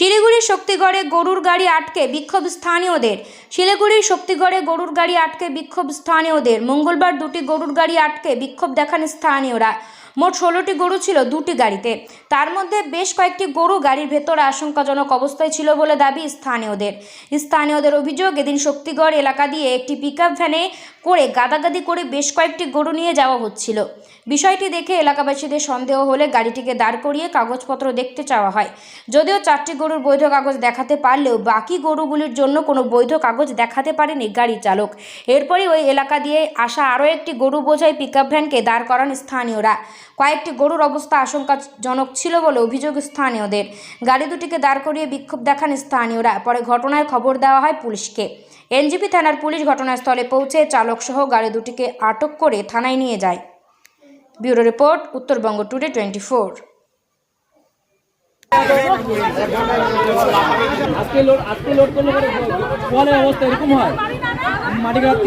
শিলিগুড়ির শক্তিগড়ে গরুর গাড়ি আটকে বিক্ষোভ স্থানীয়দের। শিলিগুড়ির শক্তিগড়ে গরুর গাড়ি আটকে বিক্ষোভ স্থানীয়দের। মঙ্গলবার দুটি গরুর গাড়ি আটকে বিক্ষোভ দেখান স্থানীয়রা। মোট ষোলোটি গরু ছিল দুটি গাড়িতে। তার মধ্যে বেশ কয়েকটি গরু গাড়ির ভেতরে আশঙ্কাজনক অবস্থায় ছিল বলে দাবি স্থানীয়দের। স্থানীয়দের অভিযোগ, এদিন শক্তিগড় এলাকা দিয়ে একটি পিকআপ ভ্যানে করে গাদাগাদি করে বেশ কয়েকটি গরু নিয়ে যাওয়া হচ্ছিল। বিষয়টি দেখে এলাকাবাসীদের সন্দেহ হলে গাড়িটিকে দাঁড় করিয়ে কাগজপত্র দেখতে চাওয়া হয়। যদিও চারটি গরুর বৈধ কাগজ দেখাতে পারলেও বাকি গরুগুলির জন্য কোনো বৈধ কাগজ দেখাতে পারেনি গাড়ি চালক। এরপরই ওই এলাকা দিয়ে আসা আরও একটি গরু বোঝাই পিকআপ ভ্যানকে দাঁড় করান স্থানীয়রা। কয়েকটি গরুর অবস্থা আশঙ্কাজনক ছিল বলে অভিযোগ স্থানীয়দের। গাড়ি দুটিকে দাঁড় করিয়ে বিক্ষোভ দেখান স্থানীয়রা। পরে ঘটনায় খবর দেওয়া হয় পুলিশকে। এনজিপি থানার পুলিশ ঘটনাস্থলে পৌঁছে চালকসহ গাড়ি দুটিকে আটক করে থানায় নিয়ে যায়। Bureau report, Uttarbanga today twenty four. আজকে লোড আজকে লোড করলে পরে অবস্থা এরকম হয়। মাটি ঘাটতে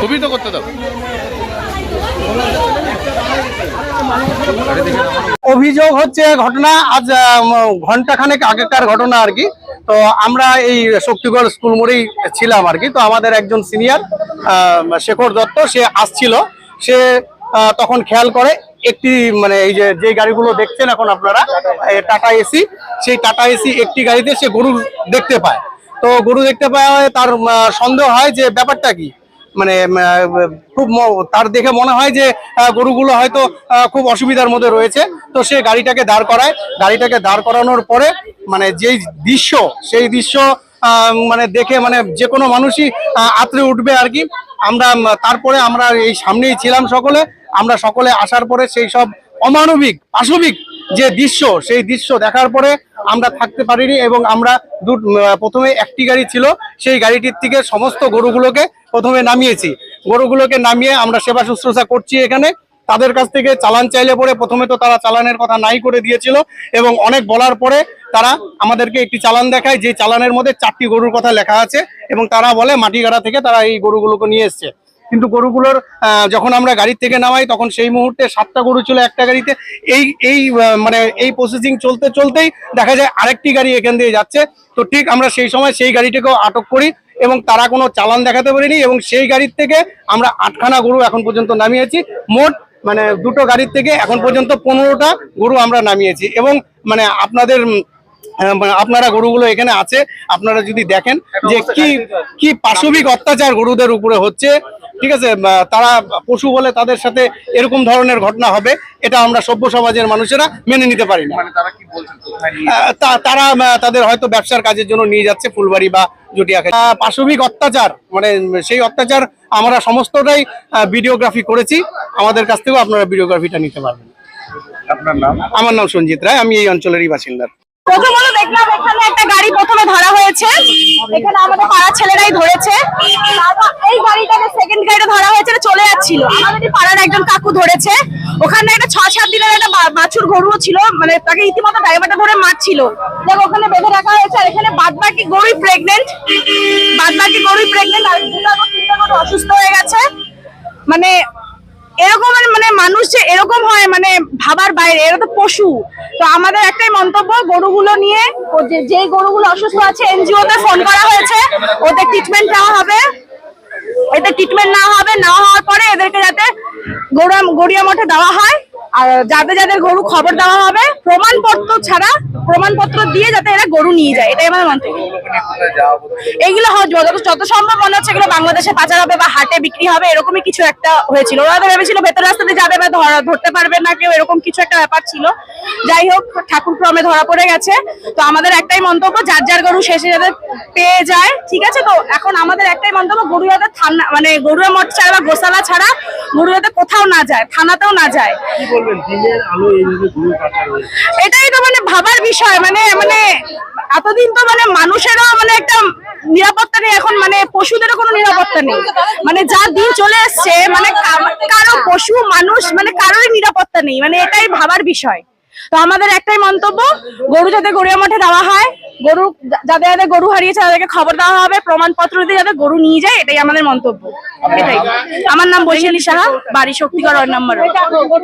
কবি তো করতে দাও। অভিযোগ হচ্ছে ঘটনা, আজ ঘণ্টা খানেক আগেকার ঘটনা আর কি। তো আমরা এই শক্তিগড় স্কুল মোড়েই ছিলাম আর কি। তো আমাদের একজন সিনিয়র শেখর দত্ত, সে আসছিল। সে তখন খেয়াল করে, একটি মানে এই যে যে গাড়িগুলো দেখছেন এখন আপনারা টাটা এসি, সেই টাটা এসি একটি গাড়িতে সে গরু দেখতে পায়। তো গরু দেখতে পায় তার সন্দেহ হয় যে ব্যাপারটা কি? মানে খুব তার দেখে মনে হয় যে গরুগুলো হয়তো খুব অসুবিধার মধ্যে রয়েছে। তো সে গাড়িটাকে দাঁড় করায়। গাড়িটাকে দাঁড় করানোর পরে মানে যেই দৃশ্য, সেই দৃশ্য মানে দেখে মানে যে কোনো মানুষই আঁতড়ে উঠবে আর কি। আমরা তারপরে আমরা এই সামনেই ছিলাম সকলে। আমরা সকলে আসার পরে সেই সব অমানবিক, পাশবিক যে দৃশ্য, সেই দৃশ্য দেখার পরে আমরা থাকতে পারিনি এবং আমরা প্রথমে একটি গাড়ি ছিল, সেই গাড়িটির থেকে সমস্ত গরুগুলোকে প্রথমে নামিয়েছি। গরুগুলোকে নামিয়ে আমরা সেবা শুশ্রূষা করছি এখানে। তাদের কাছ থেকে চালান চাইলে পরে প্রথমে তো তারা চালানের কথা নাই করে দিয়েছিল এবং অনেক বলার পরে তারা আমাদেরকে একটি চালান দেখায়, যে চালানের মধ্যে চারটি গরুর কথা লেখা আছে এবং তারা বলে মাটিগাড়া থেকে তারা এই গরুগুলোকে নিয়ে এসছে। কিন্তু গরুগুলোর যখন আমরা গাড়ি থেকে নামাই, তখন সেই মুহূর্তে সাতটা গরু ছিল একটা গাড়িতে। এই এই মানে এই প্রসেসিং চলতে চলতেই দেখা যায় আরেকটি গাড়ি এখান দিয়ে যাচ্ছে। তো ঠিক আমরা সেই সময় সেই গাড়িটাকেও আটক করি এবং তারা কোনো চালান দেখাতে পারেনি এবং সেই গাড়ির থেকে আমরা আটখানা গরু এখন পর্যন্ত নামিয়েছি। মোট মানে দুটো গাড়ির থেকে এখন পর্যন্ত পনেরোটা গরু আমরা নামিয়েছি এবং মানে আপনাদের আপনারা গরুগুলো এখানে আছে আপনারা যদি দেখেন যে কি কি পাশবিক অত্যাচার গরুদের উপরে হচ্ছে ঠিক আছে? তারা পশু বলে তাদের সাথে এরকম ধরনের ঘটনা হবে এটা আমরা সভ্য সমাজের মানুষেরা মেনে নিতে পারি না। মানে তারা তাদের হয়তো ব্যবসার কাজের জন্য নিয়ে যাচ্ছে ফুলবাড়ি বা জটিয়াখা আহ, পাশবিক অত্যাচার মানে সেই অত্যাচার আমরা সমস্তটাই ভিডিওগ্রাফি করেছি আমাদের কাছ থেকেও আপনারা ভিডিওগ্রাফিটা নিতে পারবেন। আপনার নাম? আমার নাম সঞ্জিত রায় আমি এই অঞ্চলেরই বাসিন্দা। দেখলাম এখানে একটা গাড়ি প্রথমে ধরা হয়েছে। এখানে আমাদের পাড়ার ছেলেরাই ধরেছে। ধরা হয়েছে চলে যাচ্ছিল। আমাদের পাড়ার একজন কাকু ধরেছে। ওখানে একটা ছ সাত দিনের একটা বাছুর গরুও ছিল মানে তাকে ইতিমধ্যে ড্রাইভারটা ধরে মারছিল। দেখ, ওখানে বেঁধে রাখা হয়েছে, আর এখানে বাদ বাকি গরুই প্রেগনেন্ট বাদ বাকি গরুই প্রেগনেন্ট আর অসুস্থ হয়ে গেছে মানে এরকম মানে মানুষ যে এরকম হয় মানে ভাবার এরা তো পশু। তো আমাদের একটাই মন্তব্য, গরুগুলো নিয়ে যে গরুগুলো অসুস্থ আছে এনজিও তে ফোন করা হয়েছে, ওদের ট্রিটমেন্ট নেওয়া হবে। এতে ট্রিটমেন্ট না হবে না হওয়ার পরে এদেরকে যাতে গৌড়া গড়িয়া মঠে দেওয়া হয়। আর যাদের যাদের গরু খবর দেওয়া হবে, প্রমাণপত্র ছাড়া প্রমাণপত্র দিয়ে যাতে এরা গরু নিয়ে যায়, এটাই আমার মন্তব্য। হয় যত সম্ভব মনে হচ্ছে এগুলো বাংলাদেশে পাচার হবে বা হাটে বিক্রি হবে, এরকমই কিছু একটা হয়েছিল। ওরা তো ভেবেছিল ভেতর রাস্তাতে যাবে বা ধরতে পারবে না কেউ, এরকম কিছু একটা ব্যাপার ছিল। যাই হোক, ঠাকুর ক্রমে ধরা পড়ে গেছে। তো আমাদের একটাই মন্তব্য, যার যার গরু শেষে যাতে পেয়ে যায়, ঠিক আছে? তো এখন আমাদের একটাই মন্তব্য, গরু যাতে থানা মানে গরুয়া মঠ ছাড়া বা গোসালা ছাড়া গরু যাতে কোথাও না যায় থানাতেও না যায়। কি বলবেন দিনের আলো এইভাবে গরু পাচার হয়েছে এটাই তো মানে ভাবার বিষয় মানে মানে এতদিন তো মানে মানুষেরও মানে একটা নিরাপত্তা নেই এখন মানে পশুদেরও কোনো নিরাপত্তা নেই। মানে যা দিন চলে এসছে মানে কারও পশু মানুষ মানে কারোরই নিরাপত্তা নেই মানে এটাই ভাবার বিষয়। তো আমাদের একটাই মন্তব্য গরু যাতে গড়িয়া মঠে দেওয়া হয় গরু যাদের যাদের গরু হারিয়েছে তাদেরকে খবর দেওয়া হবে, প্রমাণপত্র দিয়ে যাতে গরু নিয়ে যায়, এটাই আমাদের মন্তব্য। এটাই। আমার নাম বৈশালী সাহা, বাড়ি শক্তিগড় নম্বর